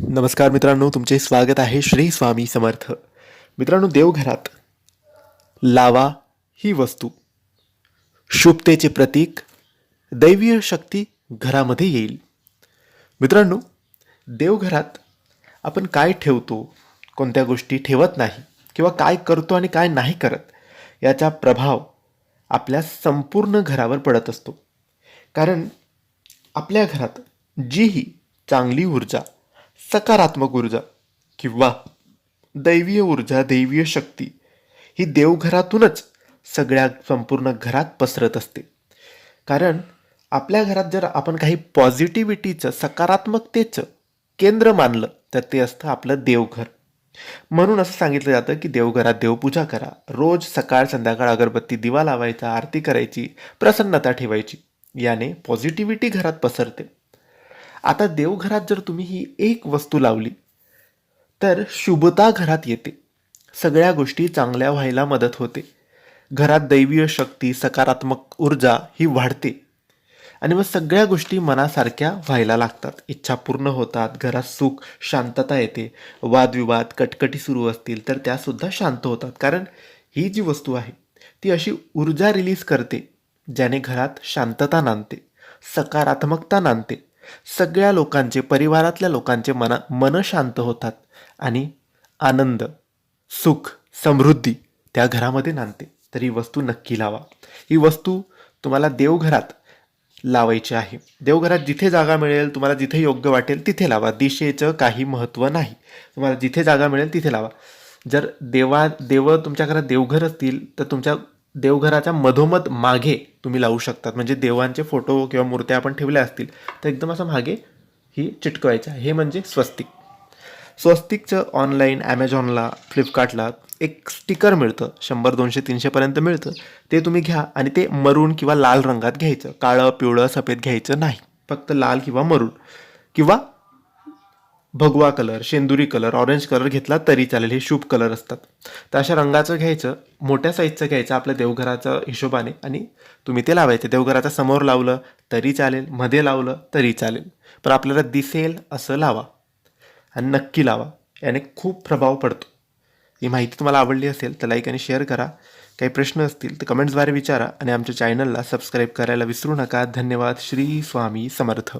नमस्कार मित्रांनो तुमचे स्वागत आहे श्री स्वामी समर्थ. मित्रांनो देवघरात लावा ही वस्तू. शुभतेचे प्रतीक दैवीय शक्ती घरामध्ये येईल. मित्रांनो देवघरात आपण काय ठेवतो कोणत्या गोष्टी ठेवत नाही किंवा काय करतो आणि काय नाही करत याचा प्रभाव आपल्या संपूर्ण घरावर पडत असतो. कारण आपल्या घरात जीही चांगली ऊर्जा सकारात्मक ऊर्जा किंवा दैवीय ऊर्जा दैवीय शक्ती ही देवघरातूनच सगळ्या संपूर्ण घरात पसरत असते. कारण आपल्या घरात जर आपण काही पॉझिटिव्हिटीचं सकारात्मकतेचं केंद्र मानलं तर ते असतं आपलं देवघर. म्हणून असं सांगितलं जातं की देवघरात देवपूजा करा. रोज सकाळ संध्याकाळ अगरबत्ती दिवा लावायचा आरती करायची प्रसन्नता ठेवायची. याने पॉझिटिव्हिटी घरात पसरते. आता देवघरात जर तुम्ही ही एक वस्तू लावली तर शुभता घरात येते. सगळ्या गोष्टी चांगल्या व्हायला मदत होते. घरात दैवीय शक्ती सकारात्मक ऊर्जा ही वाढते. आणि मग सगळ्या गोष्टी मनासारख्या व्हायला लागतात. इच्छा पूर्ण होतात घरात सुख शांतता येते. वादविवाद कटकटी सुरू असतील तर त्यासुद्धा शांत होतात. कारण ही जी वस्तू आहे ती अशी ऊर्जा रिलीज करते ज्याने घरात शांतता नांदते सकारात्मकता नांदते. सगळ्या लोकांचे परिवारातल्या लोकांचे मना मन शांत होतात आणि आनंद सुख समृद्धी त्या घरामध्ये नांदते. तर ही वस्तू नक्की लावा. ही वस्तू तुम्हाला देवघरात लावायची आहे. देवघरात जिथे जागा मिळेल तुम्हाला जिथे योग्य वाटेल तिथे लावा. दिशेचं काही महत्त्व नाही. तुम्हाला जिथे जागा मिळेल तिथे लावा. जर देवा देव तुमच्या घरात देवघर असतील तर तुमच्या देवघराच्या मधोमध मागे तुम्ही लावू शकतात. म्हणजे देवांचे फोटो किंवा मूर्त्या आपण ठेवल्या असतील तर एकदम असं मागे ही चिटकवायच्या. हे म्हणजे स्वस्तिक. स्वस्तिकचं ऑनलाईन ॲमेझॉनला फ्लिपकार्टला एक स्टिकर मिळतं. शंभर दोनशे तीनशेपर्यंत मिळतं. ते तुम्ही घ्या आणि ते मरून किंवा लाल रंगात घ्यायचं. काळं पिवळं सफेद घ्यायचं नाही. फक्त लाल किंवा मरून. किंवा भगवा कलर शेंदुरी कलर ऑरेंज कलर घेतला तरी चालेल. हे शुभ कलर असतात. तर अशा रंगाचं घ्यायचं मोठ्या साईजचं घ्यायचं आपल्या देवघराचं हिशोबाने आणि तुम्ही ते लावायचं. देवघराच्या समोर लावलं तरी चालेल मध्ये लावलं तरी चालेल. पण आपल्याला दिसेल असं लावा आणि नक्की लावा. याने खूप प्रभाव पडतो. ही माहिती तुम्हाला आवडली असेल तर लाईक आणि शेअर करा. काही प्रश्न असतील तर कमेंट्सद्वारे विचारा आणि आमच्या चॅनलला सबस्क्राईब करायला विसरू नका. धन्यवाद. श्री स्वामी समर्थ.